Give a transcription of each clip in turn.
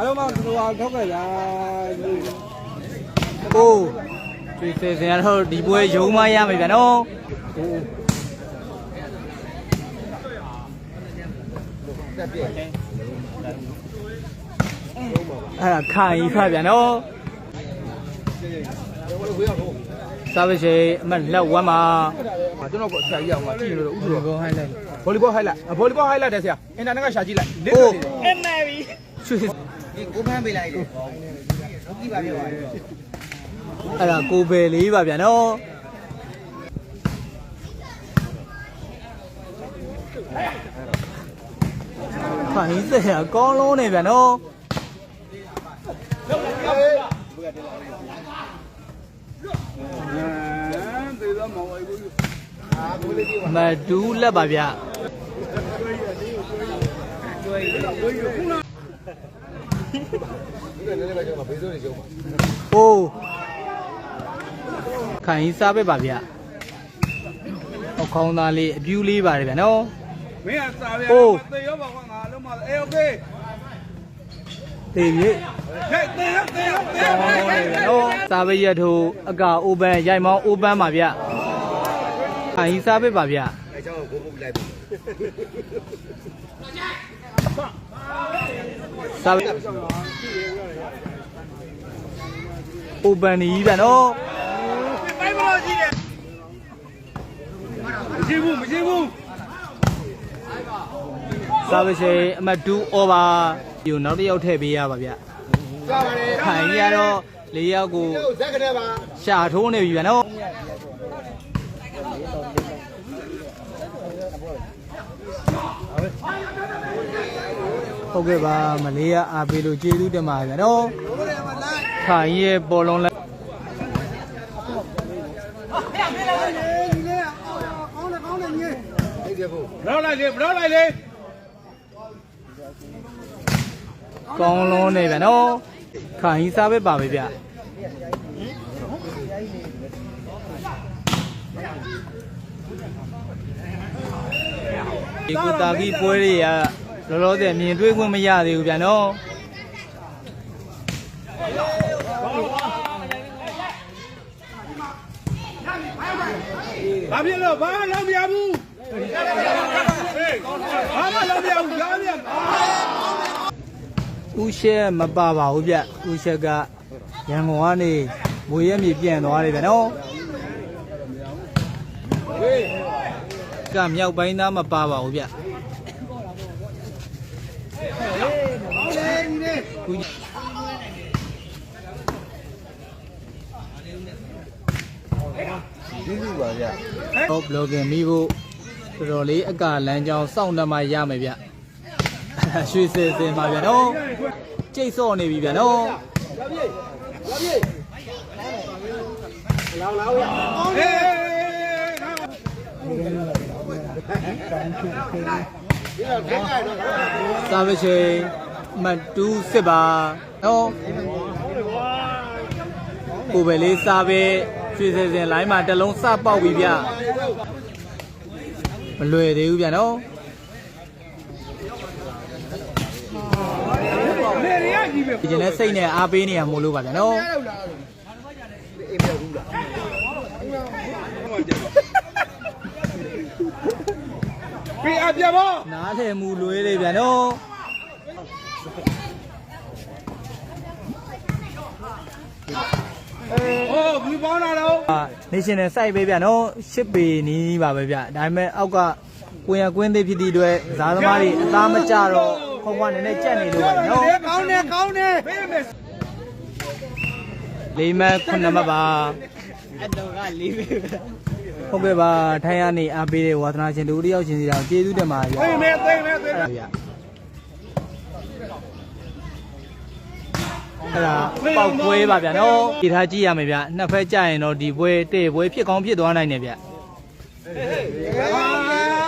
အားလုံးမဟိုဟာထောက်ကြရကိုကျွေးစင်စင်ကတော့ဒီပွဲရုံးမရမယ်ဗျာနော်အဲ့ဒါခိုင်ခါဗျာနော်စားပါစေအမလက်ဝမ်းမှာကျွန်တော်ကဆရာကြီးအောင်မကြည့်လို့ဥစ္စာဘောဟိုင်းလိုက်ဗောလီဘောဟိုက်လိုက်ဗောလီဘောဟိုက်လိုက်တယ်ဆရာအင်တာနက်ကရှာကြည့်လိုက်လစ်အိုးနေတယ်ကျွေး ဒီကိုဖမ်းပေးလိုက်တယ်ဒီပါပြောပါအဲ့ဒါကိုဘယ်လေးပါဗျာနော်ခိုင်စရာကောင်းလုံးနေဗျာနော်သေတော့မောင်ဝိုင်း ဘူး မဒူးလက်ပါဗျ အိုးခိုင်စားပဲပါဗျအခေါင်းသားလေးအပြူးလေးပါတယ်ဗျနော် မင်းကစားရ အိုး သေရောပါကွာငါလုံးမအေးโอเค တေပြီ ဟဲ့သေရောသေရောသေ ကော ရော င်းနေဗျနော်စားပဲရထိုးအကာအိုပန်ရိုက်မောင်းအိုပန်ပါဗျခိုင်စားပဲပါဗျ အဲကြောင့်ကိုပုတ်လိုက်ပြီ စားပဲအိုပန်နေကြီးဗျနော်ပိုင်မလို့ကြည့်တယ်မရှိဘူးမရှိဘူးစားပဲရှင်အမတ်တူအော်ပါဒီနောက်တစ်ယောက်ထည့်ပေးရပါဗျကြပါလေခိုင်ရတော့လေးယောက်ကိုဇက်ကနေပါရှာထိုးနေပြီဗျနော် ဟုတ်ကဲ့ပါမလေးကအားပေးလို့ကျေးဇူးတင်ပါဗျနော်ခိုင်ရဲ့ပေါ်လုံးလက်ဒီကကိုဘရောလိုက်လေဘရောလိုက်လေကောင်းလုံးနေဗျနော်ခိုင်စားပဲပါပဲဗျဒီကူတာကြီးပွဲတွေက လောလောဆယ်မြင်တွေ့ခွင့်မရသေးဘူးဗျနော်ဘာဖြစ်လို့ဘာမှလုပ်မရဘူးဘာမှလုပ်မရဘူးကြားပြန်ဦးရှက်မပါပါဘူးဗျဦးရှက်ကရန်ကုန်ကနေမွေရက်မြေပြန်သွားတယ်ဗျနော်ကမြောက်ပိုင်းသားမပါပါဘူးဗျ ဦးဒီလူပါဗျာဟောဘလော့ကင်မိဖို့တော်တော်လေးအကလမ်းကြောင်းစောင့်နှမရမယ်ဗျရွှေစင်စင်ပါဗျနော်ကြိတ်စော့နေပြီဗျနော်ဟေးစာဝချေ မတူးစစ်ပါနော်ကိုပဲလေးစားပဲရွှေစင်စင်လိုင်းမှာတစ်လုံးစပေါက်ပြီဗျမလွယ်သေးဘူးဗျနော်နေရကြီးပဲဒီကျင်တဲ့စိတ်နဲ့အားပေးနေရမို့လို့ပါဗျနော်အေးပြောဘူးလားပြအပြပါနားထည်မူလွဲလေဗျနော် ဟိုဘူးပေါင်းလာတော့အာ national site ပဲဗျနော်ရှစ်ပေနီးပါပဲဗျဒါပေမဲ့အောက်ကကိုရကွင်းသေးဖြစ်သည့်အတွက်ဇာသမားတွေအသားမကြတော့ခေါင်းကနည်းနည်းကြက်နေလို့ပါနော်ကောင်းတယ်ကောင်းတယ်ဘေးမယ်လေးမတ်ခုနှစ်မတ်ပါအတော်ကလေးပဲဟုတ်ကဲ့ပါထိုင်းရနေအားပေးတဲ့ဝါသနာရှင်တို့တယောက်ချင်းစီတောင်ကျေးဇူးတင်ပါဗျာသိမယ်သိမယ်သိမယ် ဗျာ အဲ့ဒါပေါက်ပွဲပါဗျာနော်ဒီထားကြည့်ရမယ်ဗျာနှစ်ဖက်ကြရင်တော့ဒီပွဲတဲ့ပွဲဖြစ်ကောင်းဖြစ်သွားနိုင်တယ်ဗျာ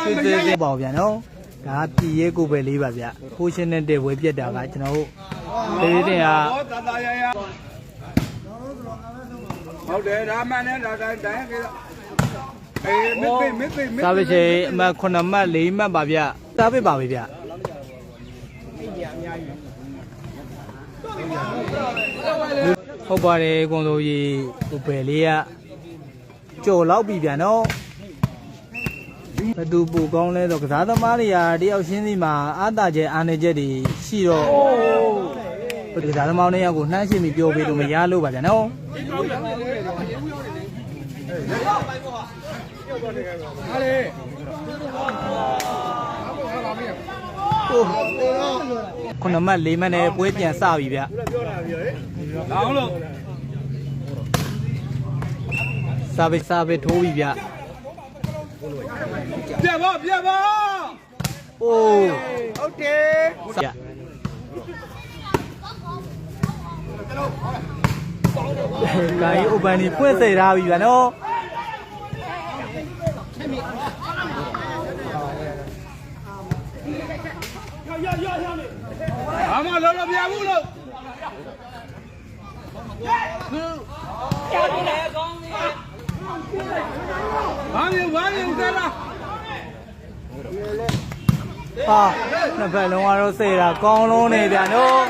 စစ်စစ်စစ်ပေါ့ဗျာနော်ဒါပြည်ရဲကိုပဲလေးပါဗျာဖိုးရှင်းတဲ့တဲ့ပွဲပြက်တာကကျွန်တော်တို့လေးတင်ဟာဟောတာတာရရဟုတ်တယ်ဒါမှန်တယ်ဒါတိုင်းတိုင်းကြည့်အေးမသိမသိမသိစားပါစေအမှတ်9မှတ်4မှတ်ပါဗျစားပစ်ပါပဲဗျ ဟုတ်ပါတယ်ကွန်ဆိုကြီးဟိုဘယ်လေးကကြော်လောက်ပြီဗျာနော်ဘသူပူကောင်းလဲဆိုကစားသမားတွေကတယောက်ချင်းစီမှာအာသာကျဲအာနေချက်တွေရှိတော့ကစားသမားတွေယောက်ကိုနှမ်းရှင်းပြီးပြောပေးလို့မရလို့ပါဗျာနော် ခုနမှတ်၄မှတ်နဲ့ပွဲပြန်စပြီဗျလောင်းလို့စာပေစာပေထိုးပြီဗျပြတ်ပါပြတ်ပါအိုးဟုတ်တယ်ဗျဂိုင်းအိုပန်นี่ဖွင့်စေထားပြီဗျနော် ဘာမှလောလောပြဘူးလို့ဘာမျိုးဘာမျိုးကလားဟာနှစ်ဖက်လုံးကတော့စေတာကောင်းလုံးနေဗျနော်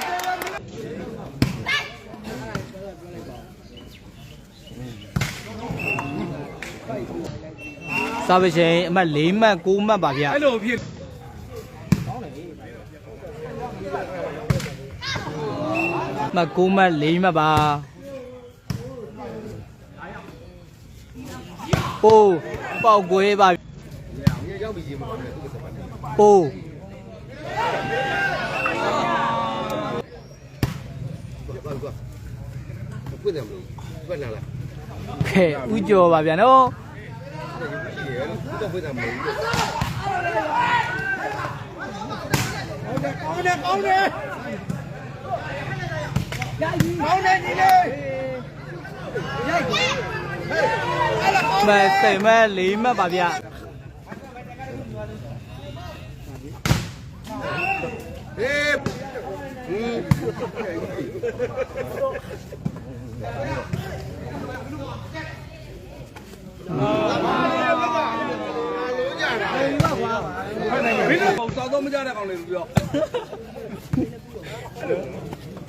စာပေချိန်အမှတ်၄မှတ်9မှတ်ပါဗျအဲ့လိုဖြစ် မှတ်9မှတ်4မှတ်ပါအိုးပေါက်ကွဲပါအိုးပွင့်တယ်မလို့ပွင့်လာလားခဲဥကျော်ပါဗျာနော်တော့ပွင့်တယ်မလို့ကောင်းတယ်ကောင်းတယ်ကောင်းတယ် ညီလေးမတ်စိတ်မတ်၄မှတ်ပါဗျာဟေးဟင်းမင်းတို့ပုံစောက်တော့မကြတဲ့ကောင်လေးလို့ပြော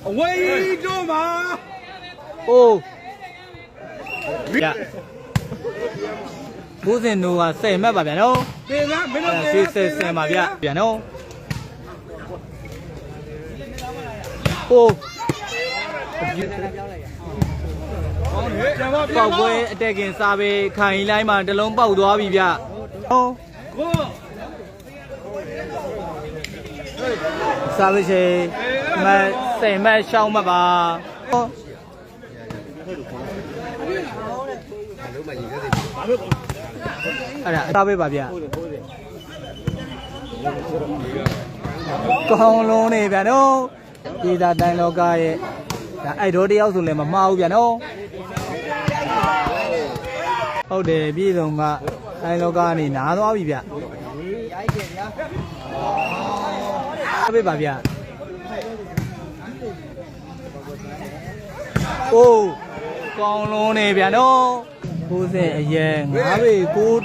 အဝေးတို့မှာအိုးဗျာဘူးစင်တို့ကစိတ်မှတ်ပါဗျာနော်တေးလားမင်းတို့အဲဆေးဆေးဆင်ပါဗျာဗျာနော်အိုးကျန်ပါပေါက်ကွဲအတက်ကင်စားပေခိုင်လိုင်းမှာတစ်လုံးပေါက်သွားပြီဗျဟုတ်ကိုစားပေချေမတ် စိတ်မတ်ရှောင်းမှတ်ပါဟုတ်လုံးမရင်ခဲ့တယ်အဲ့ဒါအသားပေးပါဗျကောင်းလုံးနေဗျာနော်ဒီသာတိုင်းလောကရဲ့ဒါအဲ့တော့တယောက်ဆိုလည်းမမှားဘူးဗျာနော်ဟုတ်တယ်ပြည်စုံကတိုင်းလောကကနေနားသွားပြီဗျအားပေးပါဗျ အိုးကောင်းလုံးနေဗျာနော်90အရဲ9ပေ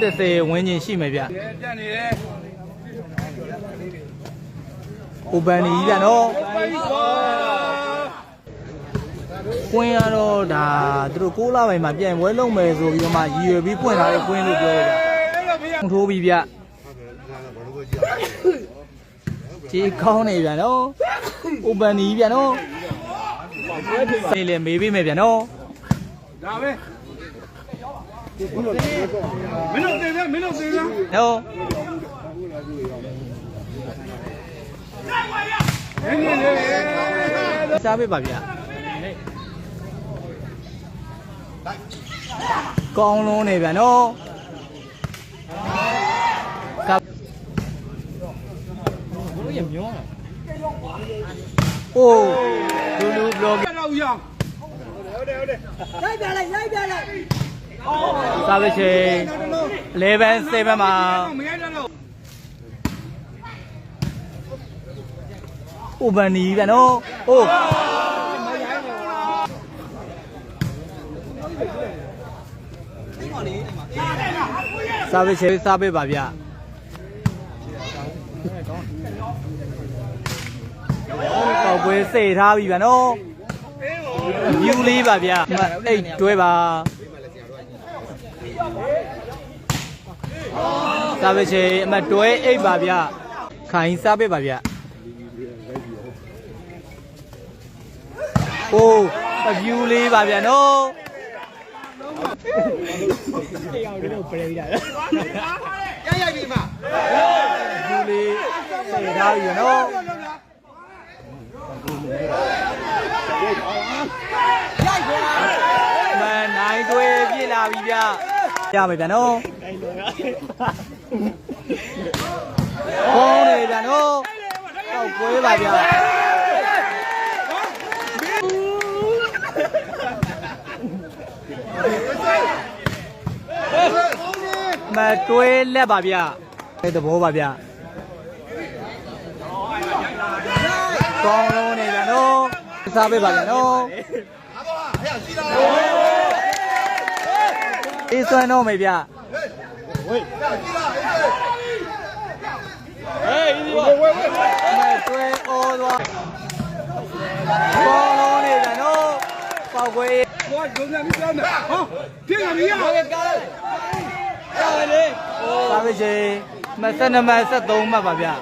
930ဝန်းကျင်ရှိမယ်ဗျတက်နေတယ်ဟိုပန်နေကြီးဗျာနော်ပိုက်ကွာကွင်းရတော့ဒါသူတို့6လပိုင်းမှာပြန်ပွဲလုပ်မယ်ဆိုပြီးတော့မှရည်ရွယ်ပြီးဖွင့်ထားတဲ့ကွင်းလို့ပြောရဗျအဲ့လိုဖေးထိုးပြီးဗျဘာလို့ကိုကြည့်ခြေကောင်းနေဗျာနော်ဟိုပန်နေကြီးဗျာနော်စိ တ်လည်းမေးပေးမယ်ဗျာနော်ဒါပဲမင်းတို့တေးတယ်မင်းတို့တေးတယ်နော်နင်းနေလေစားပေးပါဗျာကောင်းလုံးနေဗျာနော်ကပ်ဘလို့ရမျောတာအိုးလူလူဘ လော့အဲ့တော့ရောင်းစားပေးချိန်11 7မှာမရတော့ဥပန်နီဗျာနော်အိုးစားပေးချိန်စားပေးပါဗျာပေါက်ပွဲစေထားပြီဗျာနော် ယူလေးပါဗျအမှတ်အိတ်တွဲပါစားပဲချင်းအမှတ်တွဲအိတ်ပါဗျခိုင်စားပဲပါဗျဟိုးအယူလေးပါဗျနော်ရရပြီမှာယူလေးစိတ်ထားပြီနော် မန်နိုင်တွဲပြည့်လာပြီဗျရမယ်ဗျနော်ကောင်းတယ်ဗျနော်တောက်ကွဲပါဗျမတွဲလက်ပါဗျအဲ့သဘောပါဗျကောင်းလုံးနေဗျနော် စားပေးပါလေနော်အေးဆွမ်းတော့မေဗျဝေးဟေးဒီဝေးဝေးဝေးမဲတွဲအော်သွားဘောလုံးနေတာနော်ပေါက်ခွေးဘောဒုံနေပြီကြောင်းနေဟောပြင်လာပြီရပါလေကားလိုက်ကားလေဟောပါပြီရှင်မဆက်နှမဆက်သုံးမှတ်ပါဗျာ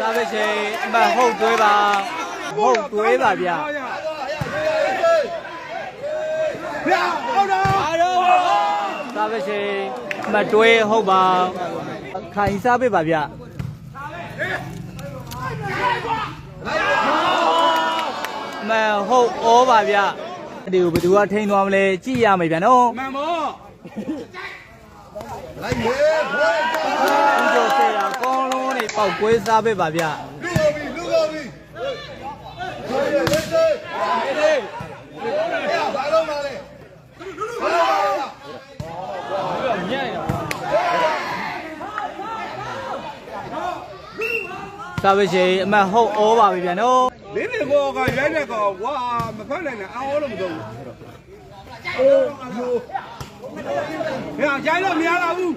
ဒါပဲရှင်အမဟုတ်သွေးပါဟုတ်သွေးပါဗျာဗျာဟုတ်တော့အားလုံးဒါပဲရှင်မတွဲဟုတ်ပါခိုင်စားပေးပါဗျာမဟုတ်ဩပါဗျာဒီကိုဘယ်သူကထိန်းသွားမလဲကြည့်ရမယ်ဗျာနော်မှန်ပါ လိုက်ရေခွဲကြဦးကျော်ဆရာကောင်းလုံးနေပေါက်ကွေးစားပေးပါဗျလူပါပြီလူပါပြီဟေးလက်စေးဟေးဘာလုံးပါလဲဘာလုံးပါလဲညံ့ရသာဝရှင်အမတ်ဟုတ်ဩပါပြီဗျာနော်လင်းနေကောကရိုက်တဲ့ကောဝါမဖက်နိုင်နဲ့အော်လို့မတော့ဘူးအိုး ဟဲ့ရိုင်းတော့မရတော့ဘူး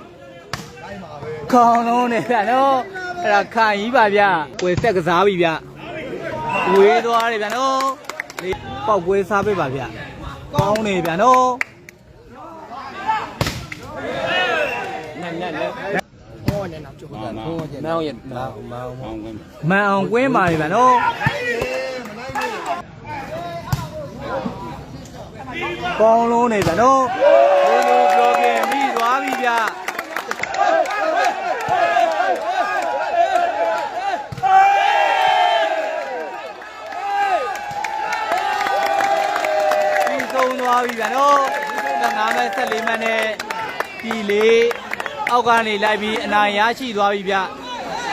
ခေါင်းလုံးနဲ့ဗျာနော်အဲ့ဒါခံကြီးပါဗျာဝယ်ဆက်ကစားပြီဗျာဝေးသွားတယ်ဗျာနော်ပောက်ကွေးစားပေးပါဗျာကောင်းနေဗျာနော်နဲ့နဲ့နဲ့မန်အောင်ရမန်အောင်မန်အောင်ကွင်းပါလေဗျာနော်ကောင်းလုံးနေဗျာနော် သွားပြီဗျာနော်15မဲ့14မဲ့နဲ့ဒီလေးအောက်ကနေလိုက်ပြီးအနိုင်ရရှိသွားပြီဗျ